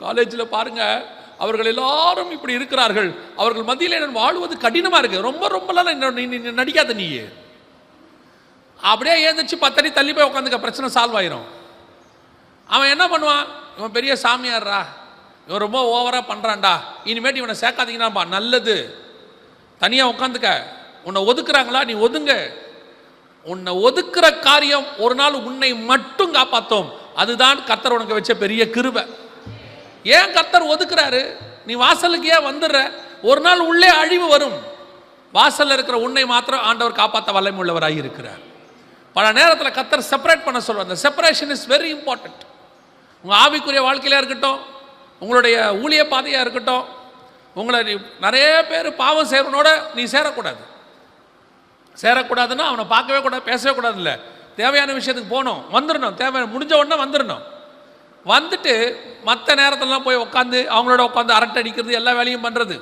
காலேஜில் பாருங்க அவர்கள் எல்லாரும் இப்படி இருக்கிறார்கள். அவர்கள் மத்தியில் என்ன வாழ்வது கடினமாக இருக்கு. ரொம்ப ரொம்பலாம் நடிக்காத நீ. அப்படியே ஏந்திரிச்சு பத்தடி தள்ளி போய் உட்காந்துக்க பிரச்சனை சால்வ் ஆயிரும். அவன் என்ன பண்ணுவான்? இவன் பெரிய சாமியார்ரா. இவன் ரொம்ப ஓவராக பண்ணுறான்டா இனிமேட்டு இவனை சேர்க்காதீங்கன்னாப்பா நல்லது. தனியாக உட்காந்துக்க. உன்னை ஒதுக்குறாங்களா? நீ ஒதுங்க. உன்னை ஒதுக்குற காரியம் ஒரு நாள் உன்னை மட்டும் காப்பாற்றும் அதுதான் கத்தர் உனக்கு வச்ச பெரிய கிருவை ஏன் கத்தர் ஒதுக்குறாரு? நீ வாசலுக்கு ஏன் வந்துடுற? ஒரு நாள் உள்ளே அழிவு வரும். வாசலில் இருக்கிற உன்னை மாத்திரம் ஆண்டவர் காப்பாற்ற வல்லமை உள்ளவராக இருக்கிறார். பல நேரத்தில் கத்தர் செப்பரேட் பண்ண சொல்லுவார் அந்த செப்பரேஷன் இஸ் வெரி இம்பார்ட்டன்ட் உங்கள் ஆவிக்குரிய வாழ்க்கையில இருக்கட்டும் உங்களுடைய ஊழிய பாதையாக இருக்கட்டும் உங்களை நீ நிறைய பேர் பாவம் செய்கிறவனோட நீ சேரக்கூடாது. சேரக்கூடாதுன்னா அவனை பார்க்கவே கூடாது பேசவே கூடாது இல்லை தேவையான விஷயத்துக்கு போகணும். வந்துடணும் தேவையான முடிஞ்ச உடனே வந்துடணும் வந்துட்டு மற்ற நேரத்திலலாம் போய் உட்காந்து அவங்களோட உட்காந்து அரட்டை அடிக்கிறது எல்லா வேலையும் பண்ணுறது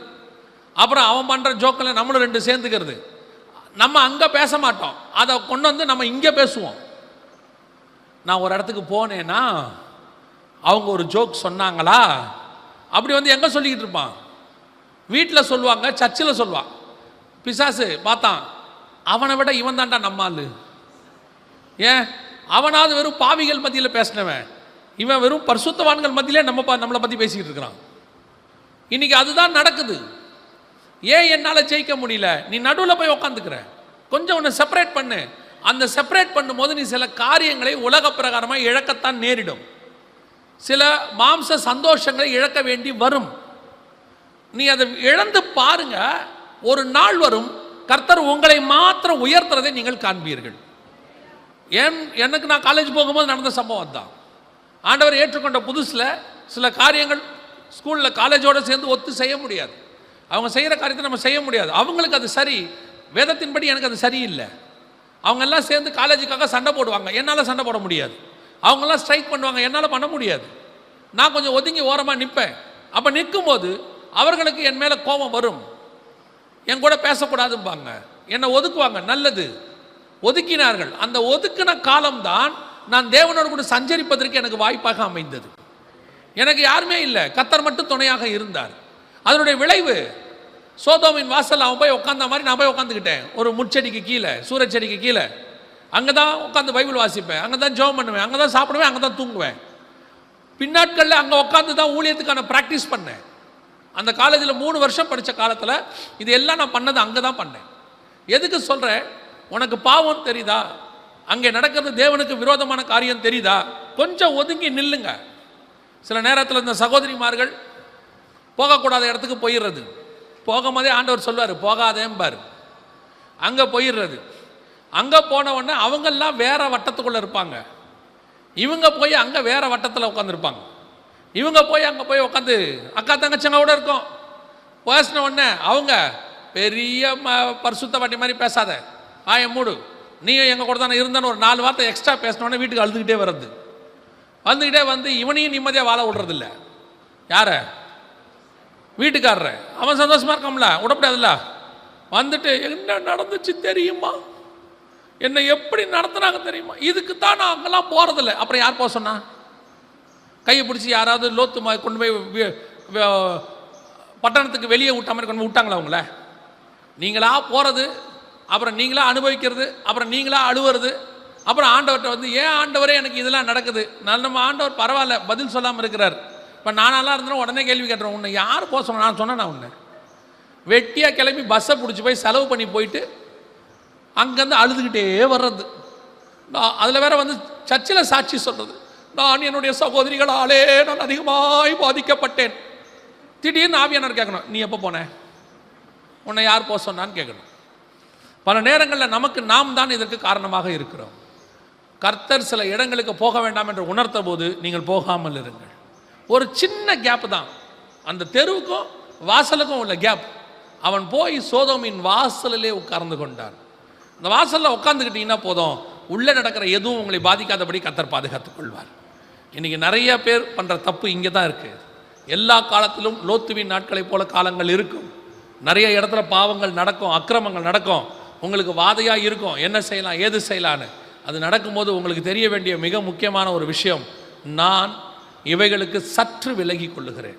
அப்புறம் அவன் பண்ணுற ஜோக்கில் நம்மளும் ரெண்டு சேர்ந்துக்கிறது. நம்ம அங்கே பேச மாட்டோம். அதை கொண்டு வந்து நம்ம இங்கே பேசுவோம். நான் ஒரு இடத்துக்கு போனேன்னா அவங்க ஒரு ஜோக் சொன்னாங்களா? அப்படி வந்து எங்கே சொல்லிக்கிட்டு இருப்பான்? வீட்டில் சொல்லுவாங்க சர்ச்சில் சொல்லுவான். பிசாசு பார்த்தான். அவனை விட இவன் தான்டா நம்மாள் ஏன்? அவனாவது வெறும் பாவிகள் மத்தியில் பேசினவன். இவன் வெறும் பரிசுத்தவான்கள் மத்தியிலே நம்ம நம்மளை பற்றி பேசிக்கிட்டு இருக்கிறான். இன்னைக்கு அதுதான் நடக்குது. ஏன் என்னால் ஜெயிக்க முடியல? நீ நடுவில் போய் உக்காந்துக்கிற. கொஞ்சம் உன்னை செப்பரேட் பண்ணு. அந்த செப்பரேட் பண்ணும்போது நீ சில காரியங்களை உலக பிரகாரமாக இழக்கத்தான் நேரிடும். சில மாம்ச சந்தோஷங்களை இழக்க வேண்டி வரும். நீ அதை இழந்து பாருங்க. ஒரு நாள் வரும் கர்த்தர் உங்களை மாத்திரம் உயர்த்துறதை நீங்கள் காண்பீர்கள். ஏன் எனக்கு நான் காலேஜ் போகும்போது நடந்த சம்பவம் தான் ஆண்டவர் ஏற்றுக்கொண்ட புதுசில் சில காரியங்கள் ஸ்கூலில் காலேஜோடு சேர்ந்து ஒத்து செய்ய முடியாது. அவங்க செய்கிற காரியத்தை நம்ம செய்ய முடியாது. அவங்களுக்கு அது சரி. வேதத்தின்படி எனக்கு அது சரியில்லை. அவங்க எல்லாம் சேர்ந்து காலேஜுக்காக சண்டை போடுவாங்க. என்னால் சண்டை போட முடியாது. அவங்கெல்லாம் ஸ்ட்ரைக் பண்ணுவாங்க. என்னால் பண்ண முடியாது. நான் கொஞ்சம் ஒதுங்கி ஓரமாக நிற்பேன் அப்போ நிற்கும்போது அவர்களுக்கு என் மேலே கோபம் வரும். என் கூட பேசக்கூடாதும்பாங்க. என்னை ஒதுக்குவாங்க. நல்லது. ஒதுக்கினார்கள். அந்த ஒதுக்கின காலம்தான் நான் தேவனோடு கூட சஞ்சரிப்பதற்கு எனக்கு வாய்ப்பாக அமைந்தது. எனக்கு யாருமே இல்லை. கத்தர் மட்டும் துணையாக இருந்தார். அதனுடைய விளைவு சோதோமின் வாசல் அவன் போய் உட்காந்த மாதிரி நான் போய் உட்காந்துக்கிட்டேன் ஒரு முட்செடிக்கு கீழே சூரச்செடிக்கு கீழே. அங்கே தான் உட்காந்து பைபிள் வாசிப்பேன். அங்கே தான் ஜெபம் பண்ணுவேன். அங்கே தான் சாப்பிடுவேன் அங்கே தான் தூங்குவேன். பின்னாட்களில் அங்கே உட்காந்து தான் ஊழியத்துக்கான ப்ராக்டிஸ் பண்ணேன். அந்த காலேஜில் மூணு வருஷம் படித்த காலத்தில் இது எல்லாம் நான் பண்ணது அங்கே தான் பண்ணேன். எதுக்கு சொல்கிறேன் உனக்கு பாவம் தெரியுதா? அங்கே நடக்கிறது தேவனுக்கு விரோதமான காரியம் தெரியுதா? கொஞ்சம் ஒதுங்கி நில்லுங்க. சில நேரத்தில் இந்த சகோதரிமார்கள் போகக்கூடாத இடத்துக்கு போயிடுறது. போகும்போதே ஆண்டவர் சொல்லுவார் போகாதேம்பார். அங்கே போயிடுறது. அங்கே போன உடனே அவங்கெல்லாம் வேற வட்டத்துக்குள்ளே இருப்பாங்க. இவங்க போய் அங்கே வேற வட்டத்தில் உட்காந்துருப்பாங்க இவங்க போய் அங்கே போய் உட்காந்து அக்கா தங்கச்சங்க கூட இருக்கும். பேசின உடனே அவங்க பெரிய ம பரிசுத்த வாட்டி மாதிரி பேசாத. ஆய மூடு. நீயும் எங்கள் கூட தானே இருந்தேன்னு ஒரு நாலு வார்த்தை எக்ஸ்ட்ரா பேசினோடனே வீட்டுக்கு அழுதுகிட்டே வர்றது. வந்துக்கிட்டே வந்து இவனையும் நிம்மதியாக வாழ விடுறதில்ல. யார? வீட்டுக்காரர். அவன் சந்தோஷமாக இருக்கான்ல விடப்படாதுல்ல? வந்துட்டு என்ன நடந்துச்சு தெரியுமா? என்னை எப்படி நடத்துனாங்க தெரியுமா? இதுக்கு தான் நான் அங்கெல்லாம் போகிறதில்ல அப்புறம் யார் போக சொன்னா? கையை பிடிச்சி யாராவது லோத்து மாதிரி கொண்டு போய் பட்டணத்துக்கு வெளியே விட்ட மாதிரி கொண்டு போய் விட்டாங்களா அவங்கள நீங்களா போகிறது அப்புறம் நீங்களா அனுபவிக்கிறது அப்புறம் நீங்களா அழுவுறது அப்புறம் ஆண்டவர்கிட்ட வந்து ஏன் ஆண்டவரே எனக்கு இதெல்லாம் நடக்குது? நான் நம்ம ஆண்டவர் பரவாயில்ல பதில் சொல்லாமல் இருக்கிறார். இப்போ நானெல்லாம் இருந்தேன் உடனே கேள்வி கேட்டுறேன் உன்னை யார் போக சொன்ன? நான் சொன்னேன் நான் உன்னை? வெட்டியாக கிளம்பி பஸ்ஸை பிடிச்சி போய் செலவு பண்ணி போயிட்டு அங்கேருந்து அழுதுகிட்டே வர்றது. நான் அதில் வேற வந்து சர்ச்சில் சாட்சி சொல்கிறது நான் என்னுடைய சகோதரிகளாலே நான் அதிகமாய் பாதிக்கப்பட்டேன். திடீர்னு ஆவியானவர் கேட்கணும் நீ எப்போ போன? உன்னை யார் போக சொன்னான்னு கேட்கணும். பல நேரங்களில் நமக்கு நாம் தான் இதற்கு காரணமாக இருக்கிறோம். கர்த்தர் சில இடங்களுக்கு போக வேண்டாம் என்று உணர்த்த போது நீங்கள் போகாமல் இருங்கள். ஒரு சின்ன கேப் தான். அந்த தெருவுக்கும் வாசலுக்கும் உள்ள கேப் அவன் போய் சோதோமின் வாசலிலே உட்கார்ந்து கொண்டான். இந்த வாசலில் உட்காந்துக்கிட்டீங்கன்னா போதும். உள்ளே நடக்கிற எதுவும் உங்களை பாதிக்காதபடி கத்தர் பாதுகாத்துக் கொள்வார். இன்றைக்கி நிறைய பேர் பண்ணுற தப்பு இங்கே தான் இருக்குது எல்லா காலத்திலும் லோத்துவின் நாட்களைப் போல காலங்கள் இருக்கும். நிறைய இடத்துல பாவங்கள் நடக்கும் அக்கிரமங்கள் நடக்கும். உங்களுக்கு வாதையாக இருக்கும். என்ன செய்யலாம்? ஏது செய்யலான்னு அது நடக்கும்போது உங்களுக்கு தெரிய வேண்டிய மிக முக்கியமான ஒரு விஷயம். நான் இவைகளுக்கு சற்று விலகி கொள்ளுகிறேன்.